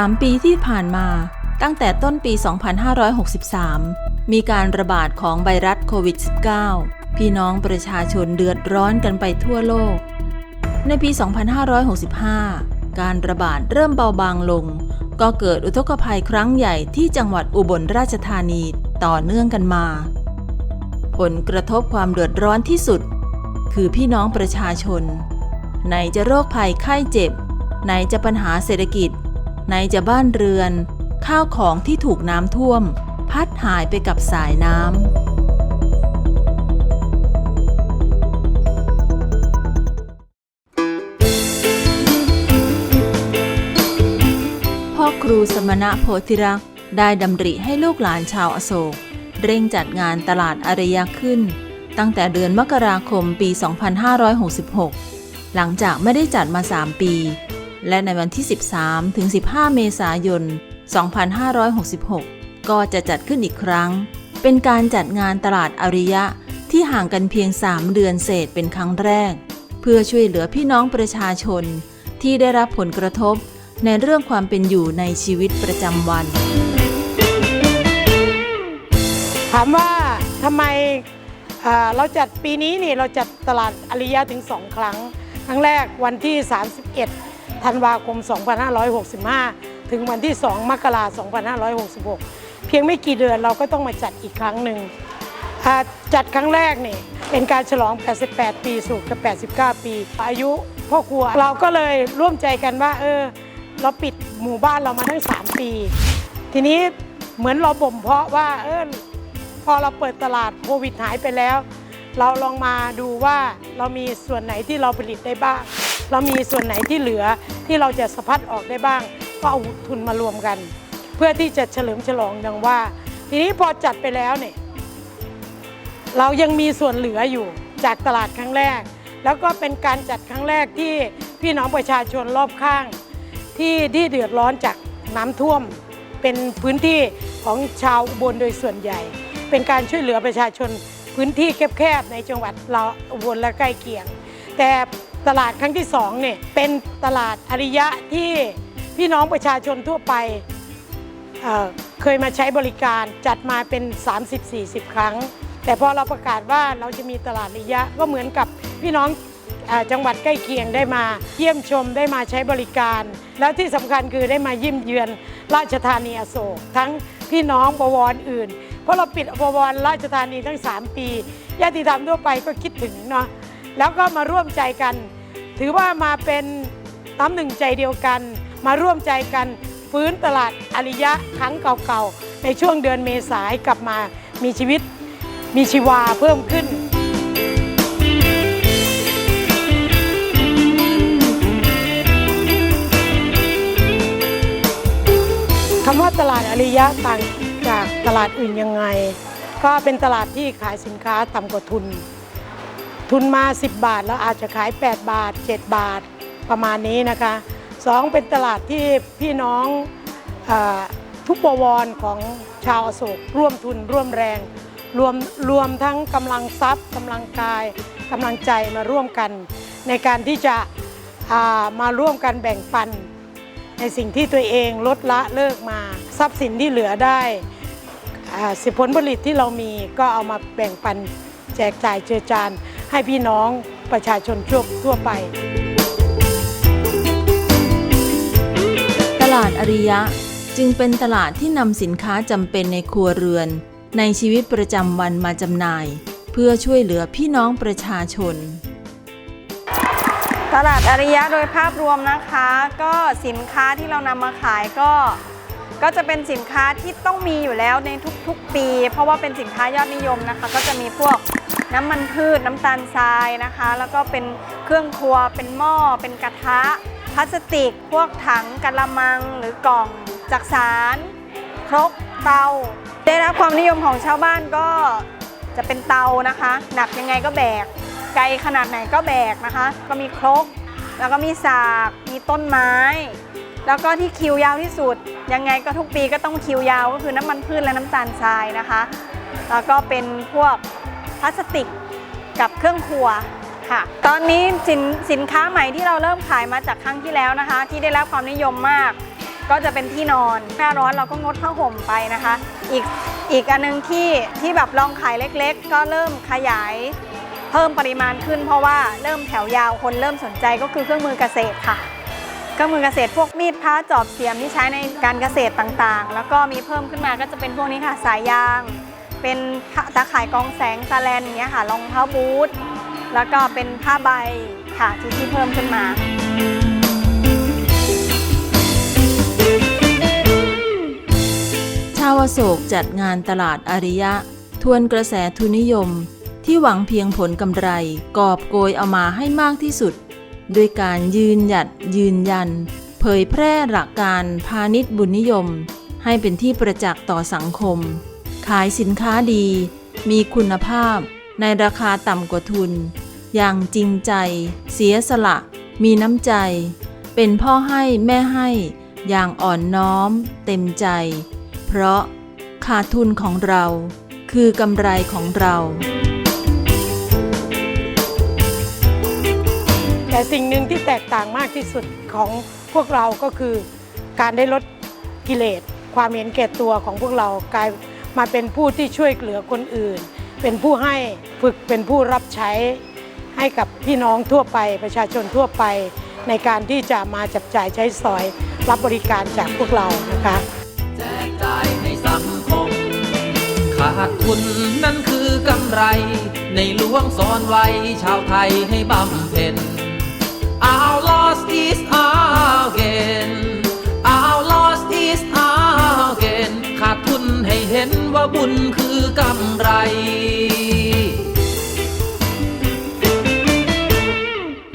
3 ปีที่ผ่านมาตั้งแต่ต้นปี 2563 มีการระบาดของไวรัสโควิด -19 พี่น้องประชาชนเดือดร้อนกันไปทั่วโลก ในปี 2565 การระบาดเริ่มเบาบางลง ก็เกิดอุทกภัยครั้งใหญ่ที่จังหวัดอุบลราชธานีต่อเนื่องกันมา ผลกระทบความเดือดร้อนที่สุด คือพี่น้องประชาชน ไหนจะโรคภัยไข้เจ็บ ไหนจะปัญหาเศรษฐกิจ ไหนจะบ้านเรือน ข้าวของที่ถูกน้ำท่วม พัดหายไปกับสายน้ำพ่อครูสมณะโพธิรักษ์ได้ดำริให้ลูกหลานชาวอโศก เร่งจัดงานตลาดอารยะขึ้น ตั้งแต่เดือนมกราคมปี 2566 หลังจากไม่ได้จัดมา 3 ปี และในวันที่ 13 ถึง 15 เมษายน 2566 ก็จะจัดขึ้นอีกครั้ง เป็นการจัดงานตลาดอริยะที่ห่างกันเพียง 3 เดือนเศษเป็นครั้งแรก เพื่อช่วยเหลือพี่น้องประชาชน ที่ได้รับผลกระทบในเรื่องความเป็นอยู่ในชีวิตประจำวัน ถามว่าทำไมเอ่อเราจัดปีนี้นี่เราจัดตลาดอริยะถึง2ครั้ง ครั้งแรกวันที่ 31 ธันวาคม 2565 ถึงวันที่ 2 มกราคม 2566 เพียงไม่กี่เดือนเราก็ต้องมาจัดอีกครั้งหนึ่งจัดครั้งแรกนี่เป็นการฉลอง 88 ปีสู่กับ 89 ปี อายุพ่อครัวเราก็เลยร่วมใจกันว่า เออ เราปิดหมู่บ้านเรามาทั้ง 3 ปี ทีนี้เหมือนเราบ่มเพาะว่าเออพอเราเปิดตลาดโควิดหายไปแล้ว เราลองมาดูว่าเรามีส่วนไหนที่เราผลิตได้บ้าง เรามีส่วนไหนที่เหลือที่เราจะสะพัดออกได้บ้าง ก็เอาทุนมารวมกัน เพื่อที่จะเฉลิมฉลองดังว่า ทีนี้พอจัดไปแล้วเนี่ยเรายังมีส่วนเหลืออยู่จากตลาดครั้งแรก แล้วก็เป็นการจัดครั้งแรกที่พี่น้องประชาชนรอบข้าง ที่ที่เดือดร้อนจากน้ำท่วม เป็นพื้นที่ของชาวอุบลโดยส่วนใหญ่ เป็นการช่วยเหลือประชาชนพื้นที่แคบๆในจังหวัดเราอุบลและใกล้เคียง แต่ ตลาดครั้งที่สองเนี่ยเป็นตลาดอริยะที่พี่น้องประชาชนทั่วไปเเคยมาใช้บริการจัดมาเป็น 30-40 ครั้ง แต่พอเราประกาศว่าเราจะมีตลาดอริยะก็เหมือนกับพี่น้องจังหวัดใกล้เคียงได้มาเยี่ยมชมได้มาใช้บริการ แล้วที่สำคัญคือได้มาเยี่ยมเยือนราชธานีอโศกทั้งพี่น้องบวรอื่น เพราะเราปิดบวรราชธานีทั้ง 3 ปีญาติธรรมทั่วไปก็คิดถึงเนาะ แล้วก็มาร่วมใจกัน ถือว่ามาเป็นน้ำหนึ่งใจเดียวกัน มาร่วมใจกัน ฟื้นตลาดอริยะครั้งเก่าๆ ในช่วงเดือนเมษายนกลับมามีชีวิตมีชีวาเพิ่มขึ้นคำว่าตลาดอริยะต่างจากตลาดอื่นยังไง ก็เป็นตลาดที่ขายสินค้าต่ำกว่าทุน ทุนมา 10 บาทแล้วอาจจะขาย 8 บาท 7 บาทประมาณนี้นะคะสองเป็นตลาดที่พี่น้องอทุกบวรของชาวอโศกร่วมทุนร่วมแรง รวมรวมทั้งกำลังทรัพย์กำลังกายกำลังใจมาร่วมกัน ในการที่จะามาร่วมกันแบ่งปัน ในสิ่งที่ตัวเองลดละเลิกมา ทรัพย์สินที่เหลือได้อ่าสิผลผลิตที่เรามีก็เอามาแบ่งปันแจกจ่ายเจือจาน ให้พี่น้องประชาชนทั่วทั่วไป ตลาดอริยะจึงเป็นตลาดที่นำสินค้าจำเป็นในครัวเรือน ในชีวิตประจำวันมาจำหน่าย เพื่อช่วยเหลือพี่น้องประชาชน ตลาดอริยะโดยภาพรวมนะคะ ก็สินค้าที่เรานำมาขายก็ ก็จะเป็นสินค้าที่ต้องมีอยู่แล้วในทุกๆปี เพราะว่าเป็นสินค้ายอดนิยมนะคะ ก็จะมีพวก น้ำมันพืชน้ำตาลทรายนะคะ แล้วก็เป็นเครื่องครัว เป็นหม้อ เป็นกระทะ พลาสติก พวกถังกะละมังหรือกล่องจักสารครกเตา ได้รับความนิยมของชาวบ้านก็จะเป็นเตานะคะ หนักยังไงก็แบก ไกลขนาดไหนก็แบกนะคะ ก็มีครก แล้วก็มีสาก มีต้นไม้ แล้วก็ที่คิวยาวที่สุด ยังไงก็ทุกปีก็ต้องคิวยาวก็คือน้ำมันพืชและน้ำตาลทรายนะคะ แล้วก็เป็นพวก พลาสติกกับเครื่องครัวค่ะ ตอนนี้สินสินค้าใหม่ที่เราเริ่มขายมาจากครั้งที่แล้วนะคะ ที่ได้รับความนิยมมาก ก็จะเป็นที่นอนหน้าร้อนเราก็งดผ้าห่มไปนะคะ อีกอีกอันหนึงที่ที่แบบลองขายเล็ก ๆ ก็เริ่มขยายเพิ่มปริมาณขึ้น เพราะว่าเริ่มแถวยาวคนเริ่มสนใจก็คือเครื่องมือเกษตรค่ะเครื่องมือเกษตรพวกมีดพ้าจอบเสียมที่ใช้ในการเกษตรต่างๆ แล้วก็มีเพิ่มขึ้นมาก็จะเป็นพวกนี้ค่ะสายยาง เป็นตาข่ายกองแสงตาแลนอย่างเงี้ยค่ะรองเท้าบูทแล้วก็เป็นผ้าใบค่ะที่ที่เพิ่มขึ้นมาชาวโศกจัดงานตลาดอาริยะ ทวนกระแสทุนนิยม ที่หวังเพียงผลกำไร กอบโกยเอามาให้มากที่สุด ด้วยการยืนหยัดยืนยัน เผยแพร่หลักการพาณิชย์บุญนิยม ให้เป็นที่ประจักษ์ต่อสังคม ขายสินค้าดี มีคุณภาพ ในราคาต่ำกว่าทุน อย่างจริงใจ เสียสละ มีน้ำใจ เป็นพ่อให้แม่ให้ อย่างอ่อนน้อม เต็มใจ เพราะขาดทุนของเรา คือกำไรของเราแต่สิ่งหนึ่งที่แตกต่างมากที่สุดของพวกเราก็คือ การได้ลดกิเลสความเห็นแก่ตัวของพวกเรากลาย มาเป็นผู้ที่ช่วยเหลือคนอื่น เป็นผู้ให้ฝึกเป็นผู้รับใช้ให้กับพี่น้องทั่วไปประชาชนทั่วไป ในการที่จะมาจับจ่ายใช้สอย รับบริการจากพวกเรานะคะแจกจ่ายให้สังคม ขาดทุนนั่นคือกำไร ในหลวงสอนไว้ชาวไทยให้บำเพ็ญ Our loss is our